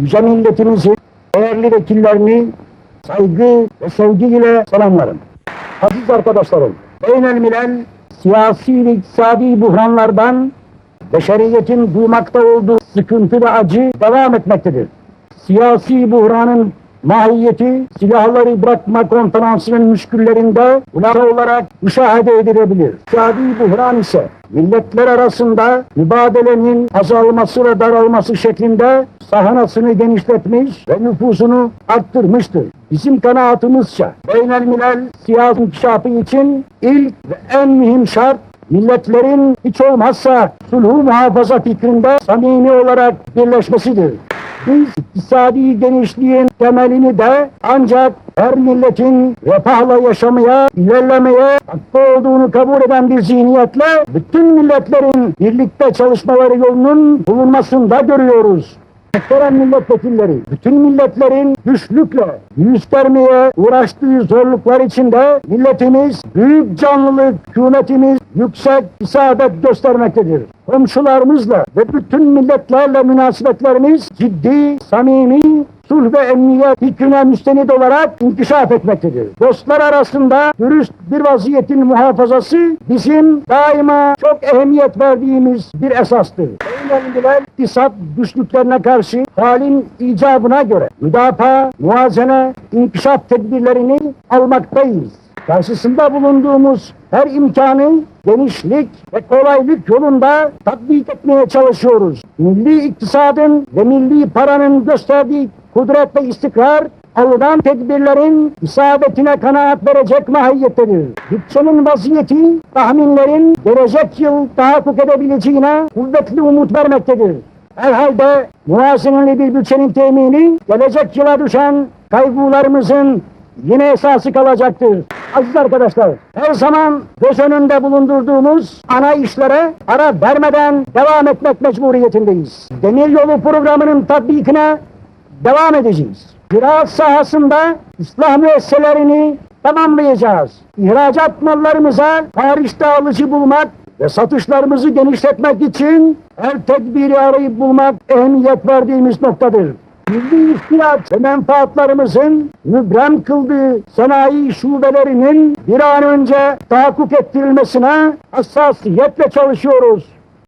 yüce milletimizin değerli vekillerini saygı ve sevgiyle selamlarım. Aziz arkadaşlarım, beynel milel siyasi ve iktisadi buhranlardan beşeriyetin duymakta olduğu sıkıntı ve acı devam etmektedir. Siyasi buhranın mahiyeti silahları bırakma konferansının müşküllerinde ulasa olarak müşahede edilebilir. İktisadi buhran ise milletler arasında mübadelenin azalması ve daralması şeklinde sahanasını genişletmiş ve nüfusunu arttırmıştır. Bizim kanaatimizce beynel milel siyasi inkişafı için ilk ve en mühim şart milletlerin hiç olmazsa sulhu muhafaza fikrinde samimi olarak birleşmesidir. Biz iktisadi genişliğin temelini de ancak her milletin refahla yaşamaya, ilerlemeye hakkı olduğunu kabul eden bir zihniyetle bütün milletlerin birlikte çalışmaları yolunun bulunmasında görüyoruz. Muhterem milletvekilleri, bütün milletlerin güçlükle yüz vermeye uğraştığı zorluklar içinde milletimiz büyük canlılık, hükümetimiz yüksek isabet göstermektedir. Komşularımızla ve bütün milletlerle münasebetlerimiz ciddi, samimi, sulh ve emniyet fikrine müstenid olarak inkişaf etmektedir. Dostlar arasında dürüst bir vaziyetin muhafazası bizim daima çok ehemmiyet verdiğimiz bir esastır. İktisat güçlüklerine karşı halin icabına göre müdafaa, muazene, inkişaf tedbirlerini almaktayız. Karşısında bulunduğumuz her imkanı genişlik ve kolaylık yolunda tatbik etmeye çalışıyoruz. Milli iktisadın ve milli paranın gösterdiği kudret ve istikrar alınan tedbirlerin isabetine kanaat verecek mahiyettedir. Bütçenin vaziyeti tahminlerin gelecek yıl tahakkuk edebileceğine kuvvetli umut vermektedir. Herhalde muazeneli bir bütçenin temini gelecek yıla düşen kaygılarımızın yine esası kalacaktır. Aziz arkadaşlar, her zaman göz önünde bulundurduğumuz ana işlere ara vermeden devam etmek mecburiyetindeyiz. Demiryolu programının tatbikine devam edeceğiz. Ziraat sahasında ıslah müesselerini tamamlayacağız. İhracat mallarımıza Paris'te alıcı bulmak ve satışlarımızı genişletmek için her tedbiri arayıp bulmak ehemmiyet verdiğimiz noktadır. Milli ihtiyaç ve menfaatlarımızın mübrem kıldığı sanayi şubelerinin bir an önce tahakkuk ettirilmesine hassasiyetle çalışıyoruz.